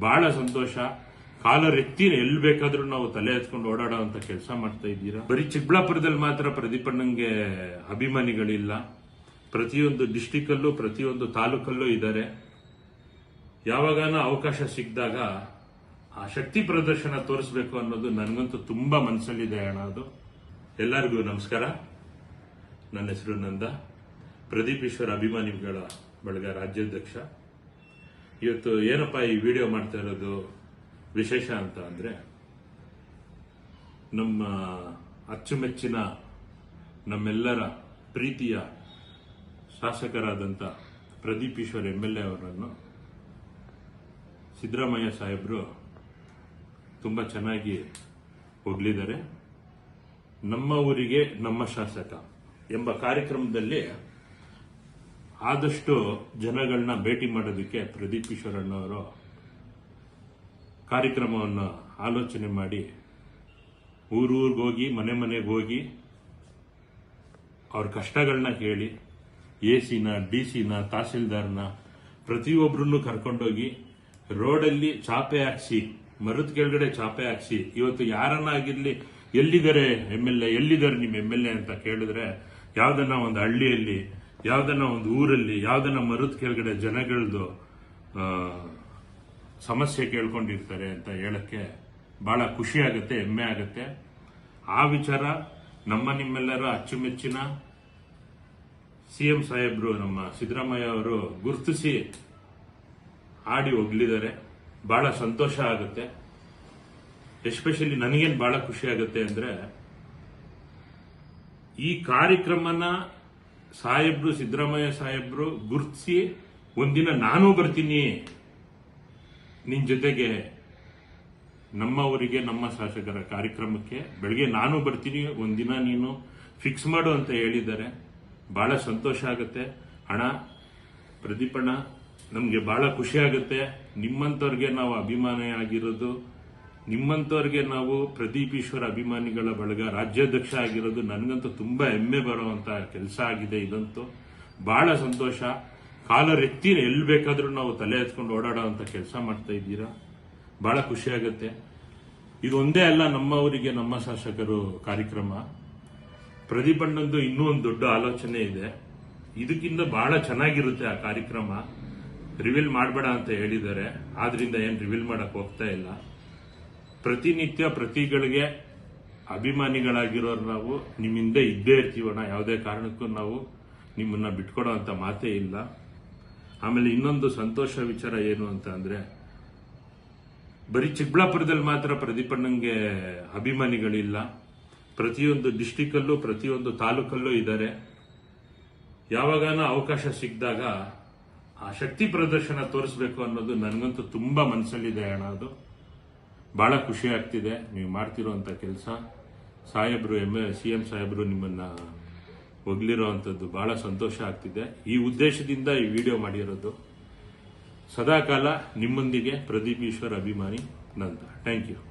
ಬಹಳ ಸಂತೋಷ. ಕಾಲ ರೆತ್ತಿನ ಎಲ್ಲಿ ಬೇಕಾದ್ರೂ ನಾವು ತಲೆ ಹಚ್ಕೊಂಡು ಓಡಾಡೋ ಅಂತ ಕೆಲಸ ಮಾಡ್ತಾ ಇದ್ದೀರಾ? ಬರೀ ಚಿಕ್ಕಬಳ್ಳಾಪುರದಲ್ಲಿ ಮಾತ್ರ ಪ್ರದೀಪಣ್ಣಂಗೆ ಅಭಿಮಾನಿಗಳಿಲ್ಲ. ಪ್ರತಿಯೊಂದು ಡಿಸ್ಟಿಕ್ ಅಲ್ಲೂ, ಪ್ರತಿಯೊಂದು ತಾಲೂಕಲ್ಲೂ ಇದ್ದಾರೆ. ಯಾವಾಗನ ಅವಕಾಶ ಸಿಕ್ಕಿದಾಗ ಆ ಶಕ್ತಿ ಪ್ರದರ್ಶನ ತೋರಿಸ್ಬೇಕು ಅನ್ನೋದು ನನಗಂತೂ ತುಂಬಾ ಮನಸ್ಸಲ್ಲಿದೆ ಅಣ್ಣ ಅದು. ಎಲ್ಲರಿಗೂ ನಮಸ್ಕಾರ. ನನ್ನ ಹೆಸರು ನಂದ. ಪ್ರದೀಪ್ ಈಶ್ವರ್ ಅಭಿಮಾನಿಗಳ ಬಳಗ ರಾಜ್ಯಾಧ್ಯಕ್ಷ. ಇವತ್ತು ಏನಪ್ಪ ಈ ವಿಡಿಯೋ ಮಾಡ್ತಾ ಇರೋದು ವಿಶೇಷ ಅಂತ ಅಂದ್ರೆ ನಮ್ಮ ಅಚ್ಚುಮೆಚ್ಚಿನ ನಮ್ಮೆಲ್ಲರ ಪ್ರೀತಿಯ ಶಾಸಕರಾದಂಥ Pradeep Eshwar M L A ಅವರನ್ನು ಸಿದ್ದರಾಮಯ್ಯ ಸಾಹೇಬರು ತುಂಬ ಚೆನ್ನಾಗಿ ಹೊಗಳಿದ್ದಾರೆ. ನಮ್ಮ ಊರಿಗೆ ನಮ್ಮ ಶಾಸಕ ಎಂಬ ಕಾರ್ಯಕ್ರಮದಲ್ಲಿ ಆದಷ್ಟು ಜನಗಳನ್ನ ಭೇಟಿ ಮಾಡೋದಕ್ಕೆ ಪ್ರದೀಪ್ ಈಶ್ವರಣ್ಣವರು ಕಾರ್ಯಕ್ರಮವನ್ನು ಆಲೋಚನೆ ಮಾಡಿ ಊರೂರಿಗೆ ಹೋಗಿ, ಮನೆ ಮನೆಗೆ ಹೋಗಿ ಅವ್ರ ಕಷ್ಟಗಳನ್ನ ಕೇಳಿ ಎ ಸಿನ ಡಿ ಸಿನ ತಹಸೀಲ್ದಾರ್ನ ಪ್ರತಿಯೊಬ್ಬರನ್ನು ಕರ್ಕೊಂಡೋಗಿ ರೋಡಲ್ಲಿ ಚಾಪೆ ಹಾಕ್ಸಿ, ಮರದ ಕೆಳಗಡೆ ಚಾಪೆ ಹಾಕ್ಸಿ, ಇವತ್ತು ಯಾರನ್ನ ಆಗಿರಲಿ ಎಲ್ಲಿದ್ದಾರೆ ಎಂ ಎಲ್ ಎ, ಎಲ್ಲಿದ್ದಾರೆ ನಿಮ್ಮ ಎಂ ಎಲ್ ಎ ಅಂತ ಕೇಳಿದ್ರೆ ಯಾವುದನ್ನ ಒಂದು ಹಳ್ಳಿಯಲ್ಲಿ ಯಾವ್ದನ್ನ ಒಂದು ಊರಲ್ಲಿ ಯಾವ್ದನ್ನ ಮರದ ಕೆಳಗಡೆ ಜನಗಳದು ಆ, ಸಮಸ್ಯೆ ಕೇಳ್ಕೊಂಡಿರ್ತಾರೆ ಅಂತ ಹೇಳಕ್ಕೆ ಬಹಳ ಖುಷಿ ಆಗುತ್ತೆ ಹೆಮ್ಮೆ ಆಗುತ್ತೆ. ಆ ವಿಚಾರ ನಮ್ಮ ನಿಮ್ಮೆಲ್ಲರ ಅಚ್ಚುಮೆಚ್ಚಿನ ಸಿಎಂ ಸಾಹೇಬ್ರು ನಮ್ಮ ಸಿದ್ದರಾಮಯ್ಯ ಅವರು ಗುರುತಿಸಿ ಆಡಿ ಹೋಗ್ಲಿದ್ದಾರೆ. ಬಹಳ ಸಂತೋಷ ಆಗುತ್ತೆ. ಎಸ್ಪೆಷಲಿ ನನಗೇನು ಬಹಳ ಖುಷಿ ಆಗುತ್ತೆ ಅಂದ್ರೆ ಈ ಕಾರ್ಯಕ್ರಮನ ಸಾಹೇಬ್ರು, ಸಿದ್ದರಾಮಯ್ಯ ಸಾಹೇಬ್ರು, ಗುರ್ತಿಸಿ ಒಂದಿನ ನಾನು ಬರ್ತೀನಿ. ನಿನ್ನ ಜೊತೆಗೆ ನಮ್ಮವರಿಗೆ ನಮ್ಮ ಶಾಸಕರ ಕಾರ್ಯಕ್ರಮಕ್ಕೆ ಬೆಳಗ್ಗೆ ನಾನು ಬರ್ತೀನಿ. ಒಂದಿನ ನೀನು ಫಿಕ್ಸ್ ಮಾಡು ಅಂತ ಹೇಳಿದ್ದಾರೆ. ಬಹಳ ಸಂತೋಷ ಆಗುತ್ತೆ. ಹಣ ಪ್ರದೀಪಣ್ಣ ನಮಗೆ ಬಹಳ ಖುಷಿ ಆಗುತ್ತೆ. ನಿಮ್ಮಂಥವ್ರಿಗೆ ನಾವು ಅಭಿಮಾನಿ ಆಗಿರೋದು ನಿಮ್ಮಂಥವ್ರಿಗೆ ನಾವು ಪ್ರದೀಪ್ ಈಶ್ವರ ಅಭಿಮಾನಿಗಳ ಬಳಗ ರಾಜ್ಯಾಧ್ಯಕ್ಷ ಆಗಿರೋದು ನನಗಂತೂ ತುಂಬಾ ಹೆಮ್ಮೆ ಬರುವಂತ ಕೆಲಸ ಆಗಿದೆ ಇದಂತೂ. ಬಹಳ ಸಂತೋಷ. ಕಾಲ ರೆತ್ತಿನ ಎಲ್ಲಿ ಬೇಕಾದರೂ ನಾವು ತಲೆ ಎತ್ಕೊಂಡು ಓಡಾಡೋ ಕೆಲಸ ಮಾಡ್ತಾ ಇದ್ದೀರಾ? ಬಹಳ ಖುಷಿ ಆಗುತ್ತೆ. ಇದು ಅಲ್ಲ ನಮ್ಮವರಿಗೆ ನಮ್ಮ ಶಾಸಕರು ಕಾರ್ಯಕ್ರಮ. ಪ್ರದೀಪಣ್ಣಂದು ಇನ್ನೂ ಒಂದು ದೊಡ್ಡ ಆಲೋಚನೆ ಇದೆ. ಇದಕ್ಕಿಂತ ಬಹಳ ಚೆನ್ನಾಗಿರುತ್ತೆ ಆ ಕಾರ್ಯಕ್ರಮ. ರಿವೀಲ್ ಮಾಡಬೇಡ ಅಂತ ಹೇಳಿದ್ದಾರೆ. ಆದ್ರಿಂದ ಏನು ರಿವೀಲ್ ಮಾಡಕ್ ಹೋಗ್ತಾ ಇಲ್ಲ. ಪ್ರತಿನಿತ್ಯ ಪ್ರತಿಗಳಿಗೆ ಅಭಿಮಾನಿಗಳಾಗಿರೋರು ನಾವು, ನಿಮ್ಮಿಂದ ಇದ್ದೇ ಇರ್ತೀವಣ್ಣ ಯಾವುದೇ ಕಾರಣಕ್ಕೂ ನಾವು ನಿಮ್ಮನ್ನ ಬಿಟ್ಕೊಡೋ ಅಂತ ಮಾತೇ ಇಲ್ಲ. ಆಮೇಲೆ ಇನ್ನೊಂದು ಸಂತೋಷ ವಿಚಾರ ಏನು ಅಂತ ಅಂದ್ರೆ, ಬರೀ ಚಿಕ್ಕಬಳ್ಳಾಪುರದಲ್ಲಿ ಮಾತ್ರ ಪ್ರದೀಪಣ್ಣಂಗೆ ಅಭಿಮಾನಿಗಳಿಲ್ಲ. ಪ್ರತಿಯೊಂದು ಡಿಸ್ಟಿಕಲ್ಲೂ ಪ್ರತಿಯೊಂದು ತಾಲೂಕಲ್ಲೂ ಇದ್ದಾರೆ. ಯಾವಾಗನ ಅವಕಾಶ ಸಿಕ್ಕಿದಾಗ ಆ ಶಕ್ತಿ ಪ್ರದರ್ಶನ ತೋರಿಸ್ಬೇಕು ಅನ್ನೋದು ನನಗಂತೂ ತುಂಬಾ ಮನಸ್ಸಲ್ಲಿದೆ ಅಣ್ಣ ಅದು. ಬಹಳ ಖುಷಿ ಆಗ್ತಿದೆ. ನೀವು ಮಾಡ್ತಿರೋವಂಥ ಕೆಲಸ. ಸಾಹೇಬರು ಎಂ ಸಿ ಎಂ ಸಾಹೇಬರು ನಿಮ್ಮನ್ನ ಹೊಗಳಿರೋ ಅಂಥದ್ದು ಬಹಳ ಸಂತೋಷ ಆಗ್ತಿದೆ. ಈ ಉದ್ದೇಶದಿಂದ ಈ ವಿಡಿಯೋ ಮಾಡಿರೋದು. ಸದಾಕಾಲ ನಿಮ್ಮೊಂದಿಗೆ ಪ್ರದೀಪ್ ಈಶ್ವರ್ ಅಭಿಮಾನಿ ನಂತರ ಥ್ಯಾಂಕ್ ಯು